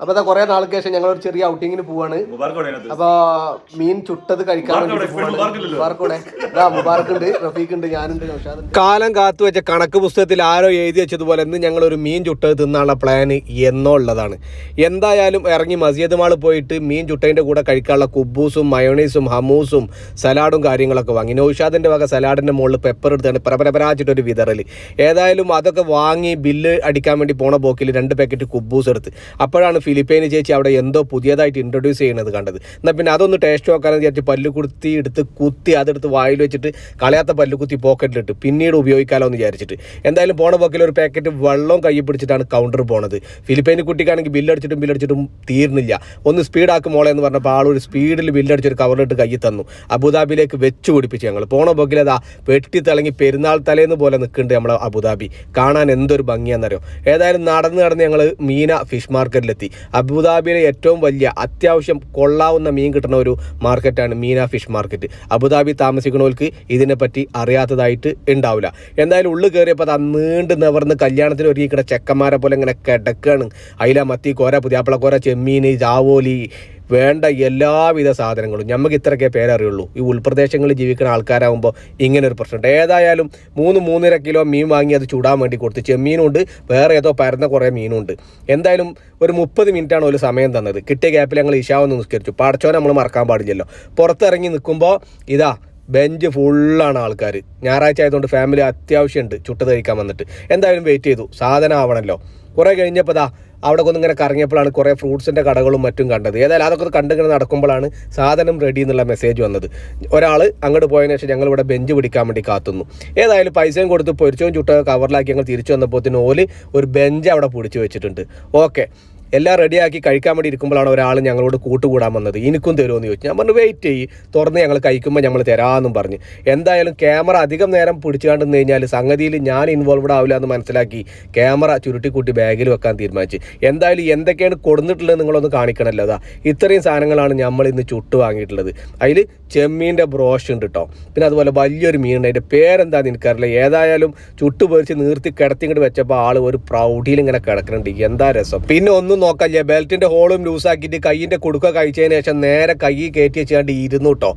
അപ്പൊ അതാ കുറെ നാൾക്ക് ശേഷം ഞങ്ങൾ ഒരു ചെറിയ ഔട്ടിങ്ങിന് പോവാണ്. അപ്പൊ മീൻ ചുട്ടത് കഴിക്കാൻ മുബാർക്ക് വേണ്ടി അവിടെ, ഇപ്പോഴും മുബാർക്ക് മുബാർക്ക് ഇവിടെ ഇതാ മുബാർക്ക് ഉണ്ട് റഫീഖ് ഉണ്ട് ഞാനുണ്ട് കാലം കാത്തു വെച്ച കണക്ക് പുസ്തകത്തിൽ ആരോ എഴുതി വെച്ചതുപോലെ ഇന്ന് ഞങ്ങൾ ഒരു മീൻ ചുട്ടത് തിന്നാനുള്ള പ്ലാന് എന്നുള്ളതാണ്. എന്തായാലും ഇറങ്ങി മസ്ജിദ് മാൾ പോയിട്ട് മീൻ ചുട്ടതിന്റെ കൂടെ കഴിക്കാനുള്ള കുബൂസും മയോണീസും ഹമൂസും സലാഡും കാര്യങ്ങളൊക്കെ വാങ്ങി. നൗഷാദിന്റെ വക സലാഡിന്റെ മുകളിൽ പെപ്പർ എടുത്താണ് പരപരപരാച്ചിട്ട് ഒരു വിതറൽ ഏതായാലും അതൊക്കെ വാങ്ങി ബില്ല് അടിക്കാൻ വേണ്ടി പോണ പോക്കിൽ രണ്ട് പാക്കറ്റ് കുബൂസ് എടുത്ത്. അപ്പോഴാണ് ഫിലിപ്പൈന് ചേച്ചി അവിടെ എന്തോ പുതിയതായിട്ട് ഇൻട്രൊഡ്യൂസ് ചെയ്യുന്നത് കണ്ടത്. എന്നാൽ പിന്നെ അതൊന്ന് ടേസ്റ്റ് നോക്കാനെന്ന് വിചാരിച്ച് പല്ല് കുത്തി എടുത്ത് കുത്തി അതെടുത്ത് വായിൽ വെച്ചിട്ട് കളയാത്ത പല്ല് കുത്തി പോക്കറ്റിലിട്ട് പിന്നീട് ഉപയോഗിക്കാമല്ലോ എന്ന് വിചാരിച്ചിട്ട്. എന്തായാലും പോണ പോക്കിൽ ഒരു പാക്കറ്റ് വെള്ളം കൈ പിടിച്ചിട്ടാണ് കൗണ്ടർ പോണത്. ഫിലിപ്പൈന് കുട്ടിക്കാണെങ്കിൽ ബില്ലടിച്ചിട്ടും ബില്ലടിച്ചിട്ടും തീർന്നില്ല ഒന്ന് സ്പീഡാക്കും മോളെ എന്ന് പറഞ്ഞപ്പോൾ ആൾ ഒരു സ്പീഡിൽ ബില്ലടിച്ചൊരു കവറിലിട്ട് കൈ തന്നു. അബുദാബിയിലേക്ക് വെച്ച് പിടിപ്പിച്ച് ഞങ്ങൾ പോണ പോക്കിൽ അതാ വെട്ടി തിളങ്ങി പെരുന്നാൾ തലേന്ന് പോലെ നിൽക്കുന്നുണ്ട് നമ്മളെ അബുദാബി. കാണാൻ എന്തൊരു ഭംഗിയാണെന്നറിയോ ഏതായാലും നടന്ന് നടന്ന് ഞങ്ങൾ മീന ഫിഷ് മാർക്കറ്റിലെത്തി അബുദാബിയിലെ ഏറ്റവും വലിയ അത്യാവശ്യം കൊള്ളാവുന്ന മീൻ കിട്ടുന്ന ഒരു മാർക്കറ്റാണ് മീന ഫിഷ് മാർക്കറ്റ്. അബുദാബി താമസിക്കുന്നവർക്ക് ഇതിനെപ്പറ്റി അറിയാത്തതായിട്ട് ഉണ്ടാവില്ല. എന്തായാലും ഉള്ളു കയറിയപ്പോൾ അത് നീണ്ട് നിവർന്ന് കല്യാണത്തിന് ഒരുക്കിക്കിട ചെക്കന്മാരെ പോലെ ഇങ്ങനെ കിടക്കുകയാണ് അതിലാ മത്തി കോര പുതിയാപ്പിള കോര ചെമ്മീൻ ജാവോലി വേണ്ട എല്ലാവിധ സാധനങ്ങളും. നമുക്ക് ഇത്രയൊക്കെ പേരറിയുള്ളൂ. ഈ ഉൾപ്രദേശങ്ങളിൽ ജീവിക്കുന്ന ആൾക്കാരാകുമ്പോൾ ഇങ്ങനെ ഒരു പ്രശ്നമുണ്ട്. ഏതായാലും മൂന്ന് മൂന്നര കിലോ മീൻ വാങ്ങി അത് ചൂടാൻ വേണ്ടി കൊടുത്ത് ചെമ്മീനുണ്ട് വേറെ ഏതോ പരന്ന കുറേ മീനുണ്ട് എന്തായാലും ഒരു മുപ്പത് മിനിറ്റാണ് ഒരു സമയം തന്നത്. കിട്ടിയ ഗ്യാപ്പിൽ ഞങ്ങൾ ഇഷാവെന്ന് നിസ്കരിച്ചു. പടച്ചോനെ നമ്മൾ മറക്കാൻ പാടില്ലല്ലോ. പുറത്തിറങ്ങി നിൽക്കുമ്പോൾ ഇതാ ബെഞ്ച് ഫുള്ളാണ് ആൾക്കാർ ഞായറാഴ്ച ആയതുകൊണ്ട് ഫാമിലി അത്യാവശ്യമുണ്ട് ചുട്ടത് കഴിക്കാൻ വന്നിട്ട്. എന്തായാലും വെയിറ്റ് ചെയ്തു. സാധനം ആവണല്ലോ കുറേ കഴിഞ്ഞപ്പോൾ ദാ അവിടെ ഒന്ന് ഇങ്ങനെ കറങ്ങിയപ്പോഴാണ് കുറേ ഫ്രൂട്ട്സിന്റെ കടകളും മറ്റും കണ്ടത്. ഏതായാലും അതൊക്കെ കണ്ടിങ്ങനെ നടക്കുമ്പോഴാണ് സാധനം റെഡി എന്നുള്ള മെസ്സേജ് വന്നത്. ഒരാൾ അങ്ങോട്ട് പോയതിനു ശേഷം ഞങ്ങൾ ഇവിടെ ബെഞ്ച് പിടിക്കാൻ വേണ്ടി കാത്തുന്നു. ഏതായാലും പൈസയും കൊടുത്ത് പൊരിച്ചവും ചുട്ട കവറിലാക്കി ഞങ്ങൾ തിരിച്ചു വന്നപ്പോൾ ഓൽ ഒരു ബെഞ്ച് അവിടെ പിടിച്ചു വെച്ചിട്ടുണ്ട്. ഓക്കെ എല്ലാം റെഡിയാക്കി കഴിക്കാൻ വേണ്ടി ഇരിക്കുമ്പോഴാണ് ഒരാൾ ഞങ്ങളോട് കൂട്ടുകൂടാൻ വന്നത്. എനിക്കും തരുമോ എന്ന് ചോദിച്ചു. ഞാൻ പറഞ്ഞു വെയിറ്റ് ചെയ്യ്. തുറന്ന് ഞങ്ങൾ കഴിക്കുമ്പോൾ ഞങ്ങൾ തരാമെന്നും പറഞ്ഞു. എന്തായാലും ക്യാമറ അധികം നേരം പിടിച്ചുകൊണ്ടെന്ന് കഴിഞ്ഞാൽ സംഗതിയിൽ ഞാൻ ഇൻവോൾവ്ഡ് ആവില്ല എന്ന് മനസ്സിലാക്കി ക്യാമറ ചുരുട്ടിക്കൂട്ടി ബാഗിൽ വെക്കാൻ തീരുമാനിച്ചു. എന്തായാലും എന്തൊക്കെയാണ് കൊടുത്തിട്ടുള്ളത് നിങ്ങളൊന്ന് കാണിക്കണമല്ലോ അതാ ഇത്രയും സാധനങ്ങളാണ് നമ്മൾ ഇന്ന് ചുട്ട് വാങ്ങിയിട്ടുള്ളത്. അതിൽ ചെമ്മീന്റെ ബ്രോഷ് ഉണ്ട് കേട്ടോ പിന്നെ അതുപോലെ വലിയൊരു മീനുണ്ട്. അതിന്റെ പേരെന്താന്ന് എനിക്കറിയില്ല. ഏതായാലും ചുട്ട് പൊരിച്ച് നീർത്തി കിടത്തി ഇങ്ങോട്ട് വെച്ചപ്പോൾ ആൾ ഒരു പ്രൗഢിയിൽ ഇങ്ങനെ കിടക്കുന്നുണ്ട്. എന്താ രസം? പിന്നെ ഒന്നും നോക്കല്ലേ ബെൽറ്റിന്റെ ഹോളും ലൂസാക്കിയിട്ട് കൈയിന്റെ കൊടുക്ക കഴിച്ചതിന് ശേഷം നേരെ കൈ കയറ്റി വെച്ചാണ്ട് ഇരുന്നു കേട്ടോ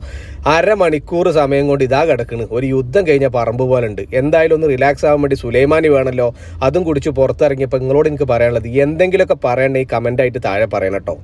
അരമണിക്കൂർ സമയം കൊണ്ട് ഇതാ കിടക്കുന്നു ഒരു യുദ്ധം കഴിഞ്ഞ പറമ്പ് പോലെ ഉണ്ട് എന്തായാലും ഒന്ന് റിലാക്സ് ആവാൻ വേണ്ടി സുലൈമാനി വേണമല്ലോ അതും കുടിച്ച് പുറത്തിറങ്ങിയപ്പോൾ നിങ്ങളോട് എനിക്ക് പറയാനുള്ളത് എന്തെങ്കിലുമൊക്കെ പറയണേ ഈ കമന്റായിട്ട് താഴെ പറയണം കേട്ടോ